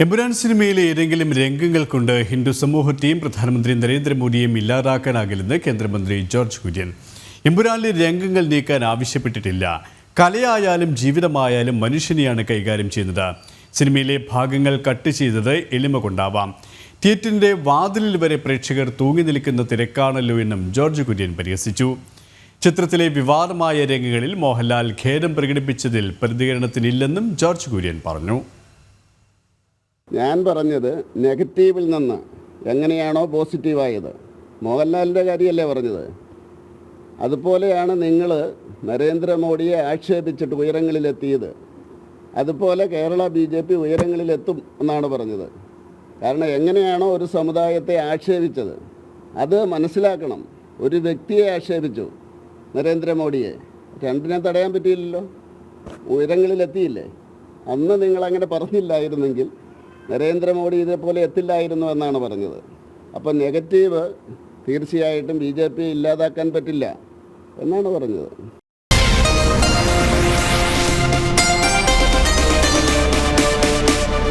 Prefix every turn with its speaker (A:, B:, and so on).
A: എമ്പുരാൻ സിനിമയിലെ ഏതെങ്കിലും രംഗങ്ങൾ കൊണ്ട് ഹിന്ദു സമൂഹത്തെയും പ്രധാനമന്ത്രി നരേന്ദ്രമോദിയെയും ഇല്ലാതാക്കാനാകില്ലെന്ന് കേന്ദ്രമന്ത്രി ജോർജ് കുര്യൻ. എമ്പുരാനിലെ രംഗങ്ങൾ നീക്കാൻ ആവശ്യപ്പെട്ടിട്ടില്ല. കലയായാലും ജീവിതമായാലും മനുഷ്യനെയാണ് കൈകാര്യം ചെയ്യുന്നത്. സിനിമയിലെ ഭാഗങ്ങൾ കട്ട് ചെയ്തത് എളിമ കൊണ്ടാവാം. തിയേറ്ററിന്റെ വാതിലിൽ വരെ പ്രേക്ഷകർ തൂങ്ങി നിൽക്കുന്ന തിരക്കാണല്ലോ എന്നും ജോർജ് കുര്യൻ പരിഹസിച്ചു. ചിത്രത്തിലെ വിവാദമായ രംഗങ്ങളിൽ മോഹൻലാൽ ഖേദം പ്രകടിപ്പിച്ചതിൽ പ്രതികരണത്തിനില്ലെന്നും ജോർജ് കുര്യൻ പറഞ്ഞു.
B: ഞാൻ പറഞ്ഞത് നെഗറ്റീവിൽ നിന്ന് എങ്ങനെയാണോ പോസിറ്റീവായത്. മോഹൻലാലിന്റെ കാര്യമല്ലേ പറഞ്ഞത്? അതുപോലെയാണ് നിങ്ങൾ നരേന്ദ്രമോദിയെ ആക്ഷേപിച്ചിട്ട് ഉയരങ്ങളിലെത്തിയത്. അതുപോലെ കേരള ബി ജെ പി ഉയരങ്ങളിലെത്തും എന്നാണ് പറഞ്ഞത്. കാരണം എങ്ങനെയാണോ ഒരു സമുദായത്തെ ആക്ഷേപിച്ചത്. അത് മനസ്സിലാക്കണം. ഒരു വ്യക്തിയെ ആക്ഷേപിച്ചു നരേന്ദ്രമോദിയെ. രണ്ടിനെ തടയാൻ പറ്റിയില്ലല്ലോ. ഉയരങ്ങളിലെത്തിയില്ലേ? അന്ന് നിങ്ങളങ്ങനെ പറഞ്ഞില്ലായിരുന്നെങ്കിൽ നരേന്ദ്രമോദി ഇതേപോലെ എത്തില്ലായിരുന്നു എന്നാണ് പറഞ്ഞത്. അപ്പം നെഗറ്റീവ് തീർച്ചയായിട്ടും ബി ജെ പി ഇല്ലാതാക്കാൻ പറ്റില്ല എന്നാണ് പറഞ്ഞത്.